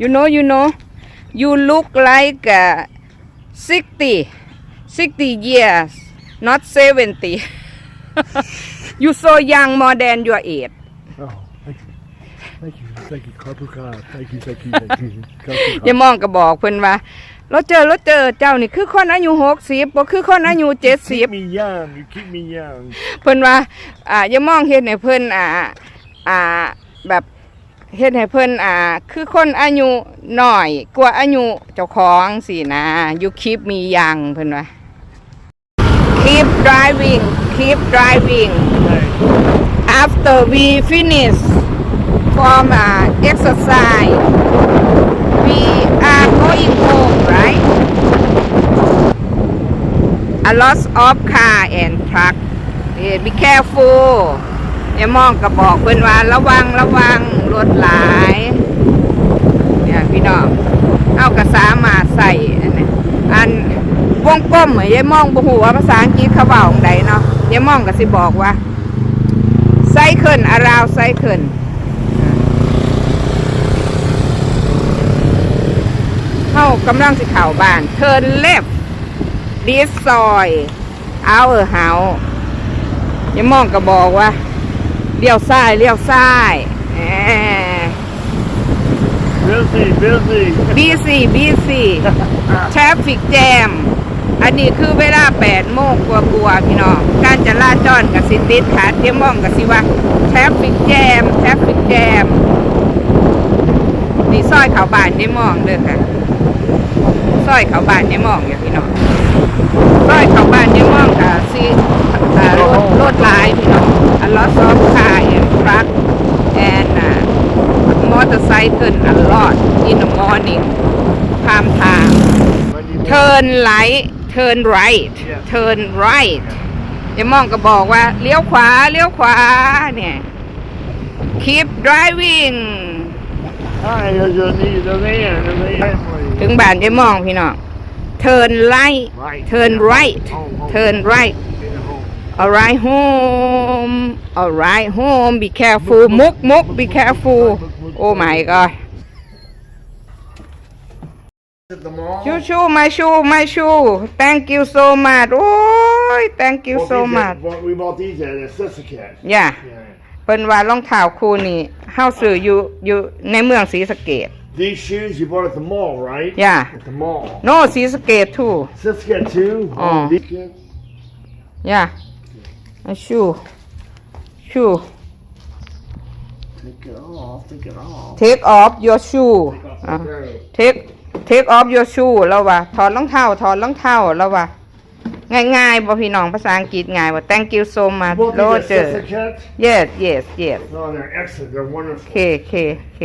you know you know you look like uh, 60 60 years not 70 you so young more than your age Oh, thank you. Thank you. Thank you. Kapuka. Thank you. Thank you. Thank you. อย่ามองก็บอกเพิ่นว่าเราเจอเราเจอเจ้านี่คือคนอายุหกสิบบ่คือคนอายุเจ็ดสิบ Keep me young. You keep me young. เพิ่นว่า อ่าอย่ามองเฮ็ดให้เพิ่นอ่า อ่าแบบ เฮ็ดให้เพิ่นอ่า คือคนอายุน้อยกว่าอายุเจ้าของสินะ you keep me young เพิ่นว่า keep driving keep driving after we finish from uh, exercise we are going home right a lot of car and truck Eh, be careful ย่ามองกระบอกเพิ่นว่าระวังระวังรถหลาย เนี่ยพี่น้องเอากระสามาใส่อันนี้อันวงกลมเหมือนยายมองบ่ฮู้ว่าภาษาอังกฤษเขาเว้าจั่งใดเนาะยายมองก็สิบอกว่าไซเคิลอาราวไซเคิลเฮากำลังสิเข้าบ้านเทินเลฟดิสซอยเอาเออเฮายังมองก็บอกว่า เลี้ยวซ้ายเลี้ยวซ้ายแหม Busy, busy. บีซีบีซีทราฟิกแจม อันนี้คือเวลา8โมงกว่าๆพี่น้อง การจราจรกับสิติดขัดเดี๋ยวมองกับสิว่าทราฟิกแจมทราฟิกแจม นี่ซอยเขาบ้านได้มองเด้อค่ะ ซอยเขาบ้านได้มองอย่างพี่น้อง ซอยเขาบ้านได้มองกับสิอ่ารถรถหลายพี่น้องอันลอสอฟคาร์แอนทรัคแอนอ่ามอเตอร์ไซค์เกินอัน ลอดอินเดอะมอร์นิ่งพามทาง turn right turn right turn right อย่ามองก็บอกว่าเลี้ยวขวาเลี้ยวขวาเนี่ย keep driving Hi, you're the the the man, the man. ถึงบ้านจะมองพี่น้อง turn right Right. turn right Home, home. turn right alright home alright home be careful มุกมุก be careful oh my god At the mall. ชูชู my shoe my shoe thank you so much โอ้ย thank you Bought so these much at- bought- We bought these at a Sister Cat. yeah Yeah. เพิ่นว่ารองเท้าคู่นี้เฮาซื้ออยู่อยู่ในเมืองศรีสะเกษ These shoes you bought at the mall, right? Yeah. At the mall. no ศรีสะเกษ too Sister Cat too. Oh. These Kids. yeah a shoe shoe Take it off. Take it off. take off your shoe อะ Okay. take take off your shoe แล้วว่าถอดรองเท้าถอดรองเท้าแล้วว่าง่ายๆบ่พี่น้องภาษาอังกฤษง่ายว่า thank you so much Bought these at Roger Sister Cat. yes yes yes Oh, they're excellent. They're wonderful. โอเคโอเคโอเค